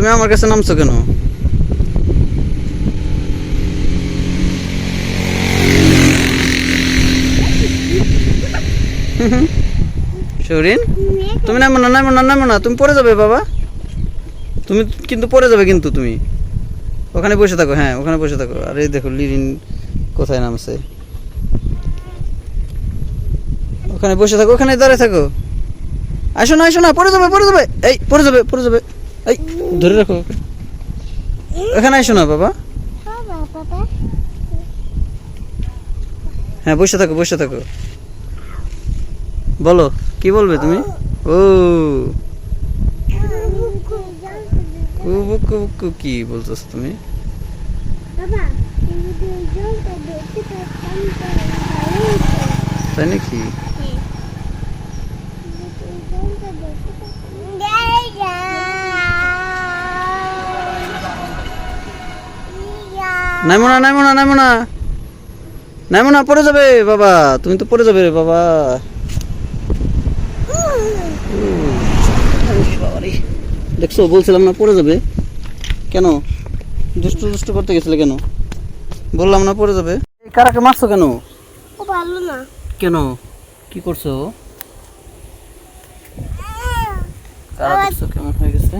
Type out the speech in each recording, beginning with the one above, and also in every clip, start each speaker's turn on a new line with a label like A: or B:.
A: তুমি আমার কাছে নামছো কেন? শরীন, তুমি নামো না নামো না নামো না, তুমি পড়ে যাবে বাবা। তুমি কিন্তু পড়ে যাবে কিন্তু তুমি। ওখানে বসে থাকো হ্যাঁ ওখানে বসে থাকো। আর এই দেখো, লিরিন কোথায় নামছে? ওখানে বসে থাকো, ওখানে দাঁড়িয়ে থাকো। আসো না আসো না, পড়ে যাবে পরে যাবে। এই পরে যাবে পরে যাবে। এই, ধরে রাখো। এখানে আসো না, বাবা। হ্যাঁ বসে থাকো বসে থাকো। বলো, কি বলবে তুমি? ও। কুবু কুবু কু কি বলতেছ তুমি? তাই নাকি? নামো না নামো না নামো না নামো না পড়ে যাবে বাবা। তুমি তো পড়ে যাবে রে বাবা। দেখছ বলছিলাম না পড়ে যাবে। কেন? দুষ্টু দুষ্টু করতে গেছিলে কেন? বললাম না পড়ে যাবে। কারাকে মারছো কেন?
B: ও ভালো না।
A: কেন? কি করছ? কারা দেখছ? কেমন হয়ে গেছে?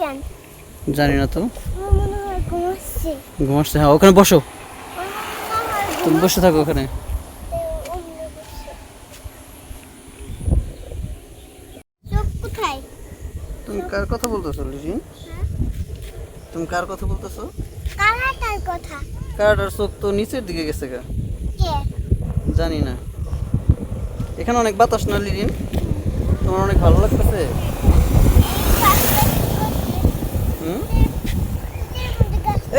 B: কেন?
A: জানি না তো।
B: ঘুমাচ্ছে।
A: হ্যাঁ ওখানে বসো। তুমি বসে থাকো ওখানে। তুমি কার কথা বলতেছো লিজিন তুমি কার কথা বলতেছো?
B: কালাটার কথা।
A: কারাটার চোখ তো নিচের দিকে গেছে গা। জানি না। এখানে অনেক বাতাস না লিজিন তোমার অনেক ভালো লাগতেছে?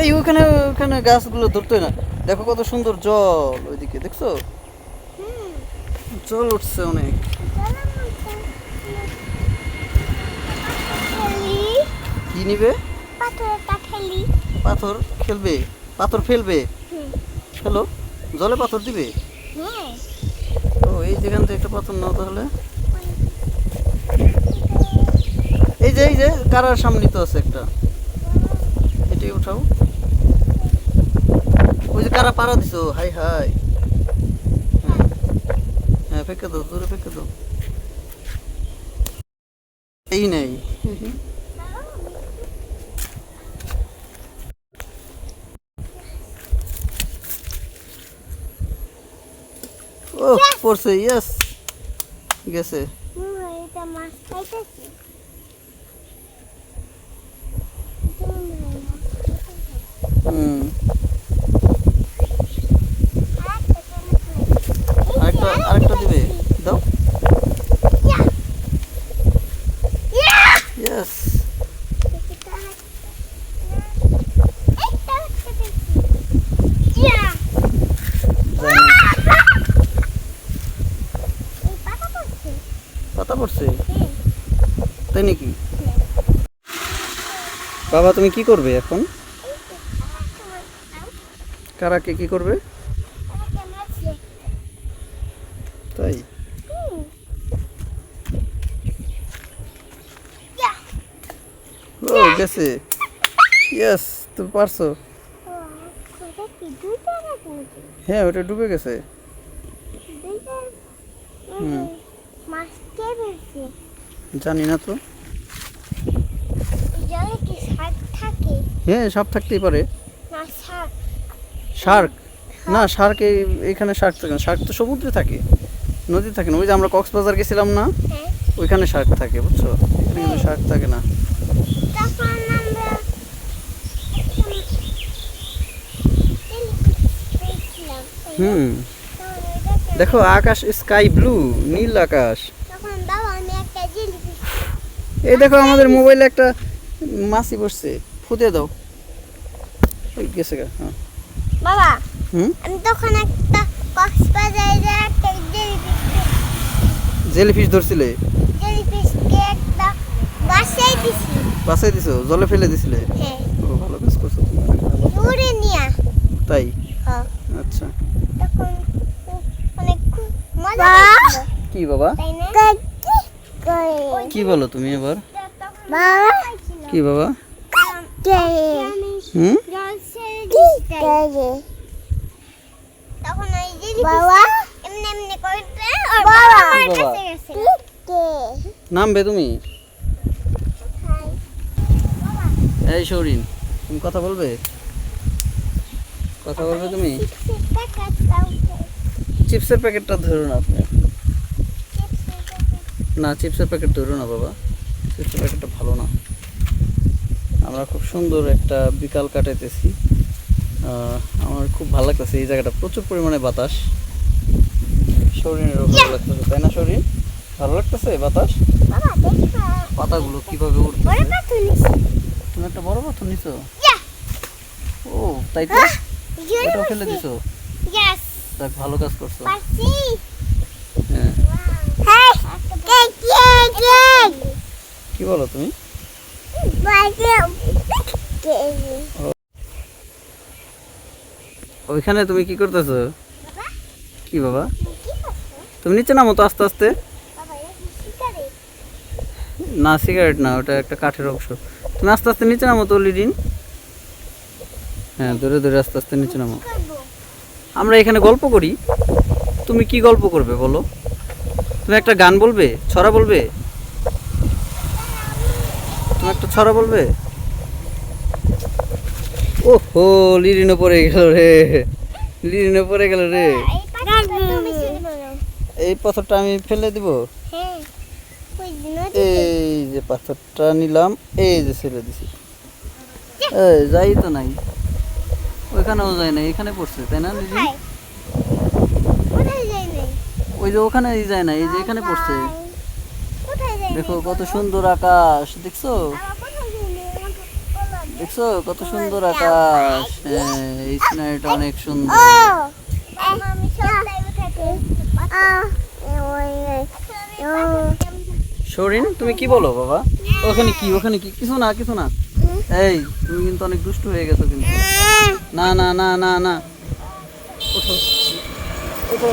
A: এই ওখানে ওখানে গাছগুলো ধরতে না। দেখো কত সুন্দর জল ওইদিকে দেখছ? জল উঠছে অনেক। কি নিবে? পাথর খেলবে পাথর ফেলবে।
B: হুম।
A: ফেলো। জলে পাথর দিবে?
B: হ্যাঁ।
A: ও এই যেখান থেকে একটা পাথর নাও তাহলে। এই যে এই যে কারার সামনে তো আছে একটা। এটাই উঠাও। ওই যে কারা পাড়া দিছো, হাই হাই। হ্যাঁ ফেঁকে দাও দূরে ফেঁকে দাও। এই নেই। ও পড়ছে ইয়েস গেছে
B: হুম, এটা মাছ খাইতেছি
A: হুম আরেকটা আরেকটা দিবে দাও ইয়েস পাতা পড়ছে তাই নাকি? বাবা তুমি কি করবে এখন? কারাকে কি করবে? তাই? ও গেছে। ইয়েস তুমি পারছ। হ্যাঁ ওটা ডুবে গেছে। হুম। জানি না তো
B: জলে কি শাক থাকে
A: হ্যাঁ সাপ থাকতেই পারে। শার্ক। না শার্ক এই- এখানে শার্ক থাকে না। শার্ক তো সমুদ্রে থাকে নদী থাকে না। ওই যে আমরা কক্সবাজার গেছিলাম না
B: হ্যাঁ।
A: ওইখানে শার্ক থাকে বুঝছ? এখানে কিন্তু শার্ক থাকে না। হুম। দেখো আকাশ স্কাই ব্লু নীল আকাশ। এই দেখো আমাদের মোবাইলে একটা মাছি বসছে। ফুটে দাও। ওই গেছে গা হ্যাঁ।
B: বাবা
A: হুম?
B: আমি তখন একটা কক্সবাজারে একটা জেলিফিশ
A: জেলিফিশ ধরছিলে?
B: জেলিফিশকে একটা বাসায় দিছি।
A: বাসায় দিছো? জলে ফেলে দিছিলে?
B: হ্যাঁ।
A: ভালো কাজ করছ তুমি। অনেক
B: নিয়া।
A: তাই?
B: হ্যাঁ।
A: আচ্ছা।
B: তখন অনেক খুব মজা
A: কি বাবা?
B: তাই না?
A: কি বলো তুমি এবার?
B: বাবা
A: কি বাবা? নামবে তুমি? এই সৌরিন তুমি কথা বলবে? কথা বলবে তুমি? চিপসের প্যাকেটটা ধরো না আপনি। না, চিপসের প্যাকেট ধরো না বাবা। চিপসের প্যাকেটটা ভালো না। আমরা খুব সুন্দর একটা বিকাল কাটাইতেছি। আমার খুব ভালো লাগতেছে এই জায়গাটা। প্রচুর পরিমাণে বাতাস। শরীরেরও ভালো লাগতেছে তাই না শরীর? ভালো লাগতেছে বাতাস? পাতাগুলো কীভাবে উঠতেছে তুমি একটা বড় পাথর নিছো? ও তাই তো? ওটাও ফেলে দিছো. দেখ ভালো কাজ করছ। হ্যাঁ। কি বলো তুমি? ওইখানে তুমি কি করতেছো? কি বাবা? তুমি নিচে নামো তো আস্তে আস্তে। না সিগারেট না ওটা একটা কাঠের অংশ। তুমি আস্তে আস্তে নিচে নামো তো লিডিন। হ্যাঁ ধরে ধরে আস্তে আস্তে নিচে নামো। আমরা এখানে গল্প করি। তুমি কি গল্প করবে বলো? তুমি একটা গান বলবে? ছড়া বলবে? একটা ছড়া বলবে? ও হো লিরিনো পড়ে গেল রে। লিরিনো পড়ে গেল রে।
B: এই পাথরটা
A: আমি ফেলে দিব। এই যে পাথরটা নিলাম এই যে ছেড়ে দিছি। এই যাই তো নাই। ওইখানেও যায় না এখানে পড়ছে তাই না
B: নাই?
A: ওই যে ওখানে যায় না এই যে এখানে পড়ছে। দেখো কত সুন্দর আকাশ, দেখছ? দেখছ কত সুন্দর আকাশ? হ্যাঁ এই সিনারিটা অনেক সুন্দর। শরীন, তুমি কি বলো বাবা? ওখানে কি ওখানে কি? কিছু না কিছু না। এই, তুমি কিন্তু অনেক দুষ্ট হয়ে গেছো কিন্তু। না না না না না। ওঠো ওঠো।